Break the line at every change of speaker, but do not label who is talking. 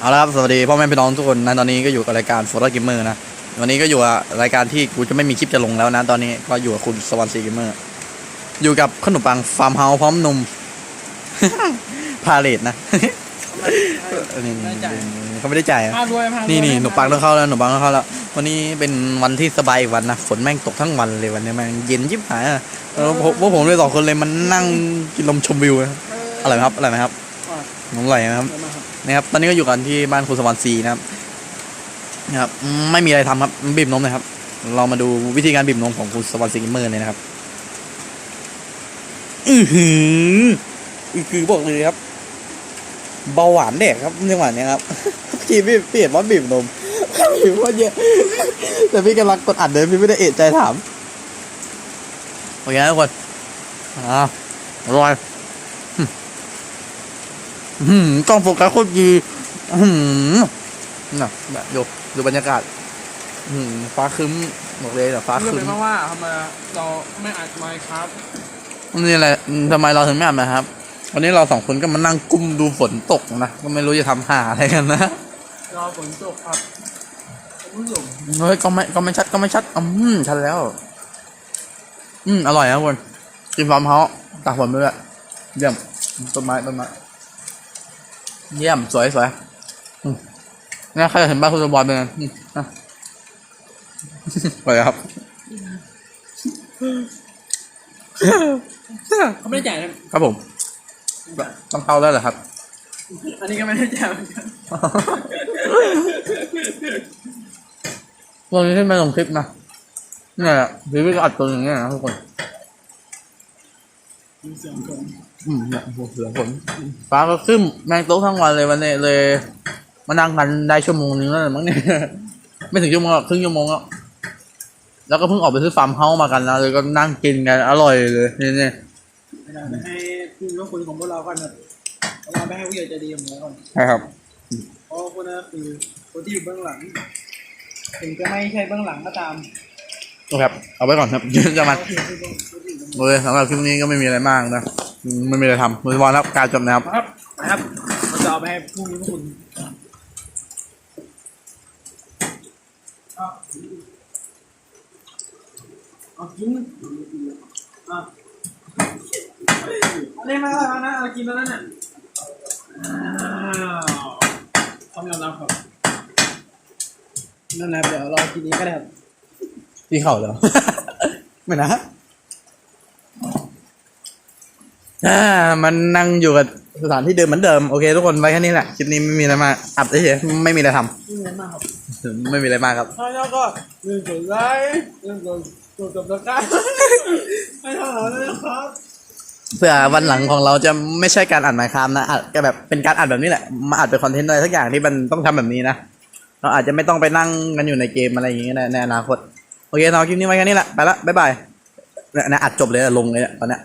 เอาละครับ สวัสดีพ่อแม่พี่น้องทุกคนนะตอนนี้ก็อยู่กับรายการโฟร์กิมเมอร์นะ วันนี้ก็อยู่กับรายการที่กูจะไม่มีคลิปจะลงแล้วนะ ตอนนี้ก็อยู่กับคุณสวรรค์ซีกิมเมอร์ อยู่กับขนมปังฟาร์มเฮาส์พร้อมนม พาเลตนะนี่ๆเขาไม่ได้จ่ายอะ
พารวยพารวย
นี่นี่ขนมปังต้องเข้าแล้วขนมปังต้องเข้าแล้ว วันนี้เป็นวันที่สบายอีกวันนะฝนแม่งตกทั้งวันเลยวันนี้แม่งเย็นยิบหายอะแล้วผมพวกผมเลยสองคนเลยมันนั่งกินลมชมวิวนะอร่อยไหมครับอร่อยไหมครับอร่อยไหมครับ นะครับตอนนี้ก็อยู่กันที่บ้านคุณสวรรค์ซีนะครับนะครับไม่มีอะไรทำครับบีบนมนะครับ เรามาดูวิธีการบีบนมของคุณสวรรค์ซีกิมเมอร์เลยนะครับ อือหือคือบอกเลยครับ เบาหวานแดกครับจังหวะเนี้ยครับพี่พี่พี่เห็นว่าบีบนมบีบว่าเยอะแต่พี่กำลังกดอัดเลยพี่ไม่ได้เอะใจถามโอเคทุกคนอ่าอร่อย อืมกล้องโฟกัสโคตรดีอืมน่ะแบบดูดูบรรยากาศอืมฟ้าครึ้มบอกเลยแต่ฟ้าค
เรื่อง
รึ้
เป็
ม
นเพราะว่าทำไมเราไม่อัดไมค์ครับ
นี่แหละอืมทำไมเราถึงไม่อาบนะครับ วันนี้เราสองคนก็มานั่งกุ้มดูฝนตกนะก็ไม่รู้จะทำหาอะไรกันนะ
รอฝนตกครับคุณผู้ชม
เฮ้ยก็ไม่ก็ไม่ชัดก็ไม่ชัดอืมชัดแล้ว อืมอร่อยนะทุกคนกินฟาร์มเฮาส์ตากฝนไปด้วยเยี่ยมต้นไม้ต้นไม้ เยี่ยมสวยสวยอืมเนี่ยใครอยากเห็นบ้านคุณสมบัติเป็นไงอืมอะสวยครับ
เขาไม่ได้จ่ายนะครับ
ผมต้องเข้าแล้วเหรอครับ
อันนี้ก็ไม่ได้จ่ายเหมือนกัน
วันนี้ที่ไม่ลงคลิปนะเนี่ยแหละพี่พี่ก็อัดตัวอย่างเงี้ยนะทุกคน
เสียงคน
อืมเนี่ยโอ้โหเสือฝนฟ้าก็ขึ้นแมงโต๊ะทั้งวันเลยวันนี้เลย มานั่งกันได้ชั่วโมงนึงแล้วมั้งเนี่ย ไม่ถึงชั่วโมงหรอกครึ่งชั่วโมงแล้วแล้วก็เพิ่งออกไปซื้อฟาร์มเฮาส์มากันนะเลยก็นั่งกินกันอร่อยเลยนี่นี่
ไม่ได้ให้คุณก็คุยของพวกเราก่อนนะเราไม่ให้ผู้ใหญ่ใจดีของเราก่อน
ใช่ครับ
เพราะคนนั้นคือคนที่อยู่เบื้องหลัง ถึงจะไม่ใช่เบื้องหลังก็ตาม
โอเคครับ เอาไว้ก่อนครับจะมา
ก็คือคือคนที่อยู่เบื้องหลัง
โอเคสำหรับคลิปนี้ก็ไม่มีอะไรมากนะไม่มีอะไรทำมือบอลครับการจบนะครับ
ครับนะครับเราจะเอาไปให้ผู้มีพระคุณเอาเอากินอะอันนี้มาแล้วนะเอากินแล้วนะเนี่ยอ้าวต้องยอมรับครับนั่นแหละเดี๋ยวรอกินนี้ก็ได้ครับ
ที่เข่าแล้วไม่นะ อ่ามันนั่งอยู่กับสถานที่เดิมเหมือนเดิม โอเค ทุกคนไว้แค่นี้แหละคลิปนี้ไม่มีอะไรมากอัดเฉยๆไม่มีอะไรท
ไม่เงินมากครับำ
ไม่มีอะไรมากครับ
ถ้าชอบก็ลืมกดไลค์ลืมกดกดติดตามให้ทางเราด้วยนะครับ
เพื่อวันหลังของเราจะไม่ใช่การอัดหมายคามนะอัดก็แบบเป็นการอัดแบบนี้แหละ มาอัดเป็นคอนเทนต์อะไรสักอย่างที่มันต้องทำแบบนี้นะ เราอาจจะไม่ต้องไปนั่งกันอยู่ในเกมอะไรอย่างเงี้ยในในอนาคต โอเคสำหรับคลิปนี้ไว้แค่นี้แหละ ไปละ บ๊ายบายเนี่ยนะอัดจบเลยอะลงเลยอะตอนเนี้ย